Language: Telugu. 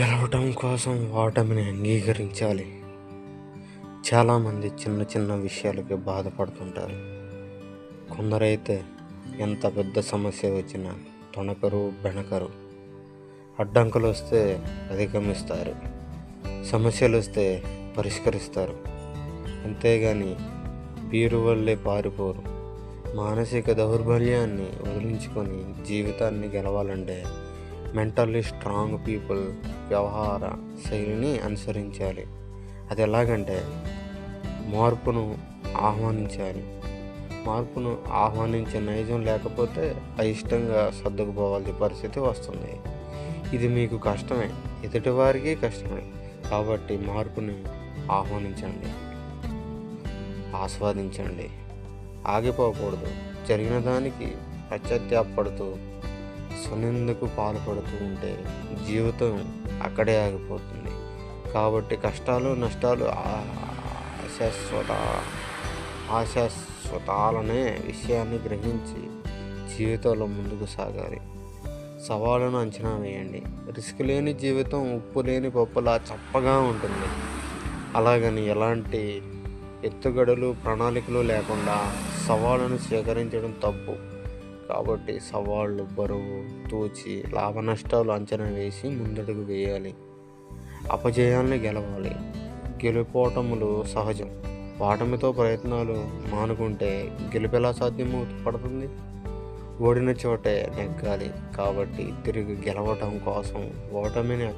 గెలవటం కోసం ఓటమిని అంగీకరించాలి. చాలామంది చిన్న చిన్న విషయాలకి బాధపడుతుంటారు. కొందరైతే ఎంత పెద్ద సమస్య వచ్చినా తొణకరు బెణకరు. అడ్డంకులు వస్తే అధిగమిస్తారు. సమస్యలు వస్తే పరిష్కరిస్తారు. అంతేగాని బీరు వల్లే పారిపోరు. మానసిక దౌర్బల్యాన్ని వదిలించుకొని జీవితాన్ని గెలవాలంటే మెంటల్లీ స్ట్రాంగ్ పీపుల్ వ్యవహార శైలిని అనుసరించాలి. అది ఎలాగంటే మార్పును ఆహ్వానించాలి. మార్పును ఆహ్వానించే నైజం లేకపోతే అయిష్టంగా సర్దుకుపోవాల్సిన పరిస్థితి వస్తుంది. ఇది మీకు కష్టమే ఎదుటివారికి కష్టమే. కాబట్టి మార్పుని ఆహ్వానించండి. ఆస్వాదించండి. ఆగిపోకూడదు. జరిగిన దానికి పశ్చాత్తాపడుతూ స్వనిందకు పాల్పడుతూ ఉంటే జీవితం అక్కడే ఆగిపోతుంది. కాబట్టి కష్టాలు నష్టాలు ఆశాశ్వత ఆశాశ్వతాలనే విషయాన్ని గ్రహించి జీవితంలో ముందుకు సాగాలి. సవాళ్ళను అంచనా వేయండి. రిస్క్ లేని జీవితం ఉప్పు లేని పప్పులా చప్పగా ఉంటుంది. అలాగని ఎలాంటి ఎత్తుగడలు ప్రణాళికలు లేకుండా సవాళ్ళను స్వీకరించడం తప్పు. కాబట్టి సవాళ్ళు బరువు తూచి లాభ నష్టాలు అంచనా వేసి ముందడుగు వేయాలి. అపజయాల్ని గెలవాలి. గెలుపోటములు సహజం. ఓటమితో ప్రయత్నాలు మానుకుంటే గెలుపెలా సాధ్యమవు పడుతుంది? ఓడిన చోటే నెగ్గాలి. కాబట్టి తిరిగి గెలవటం కోసం ఓటమిని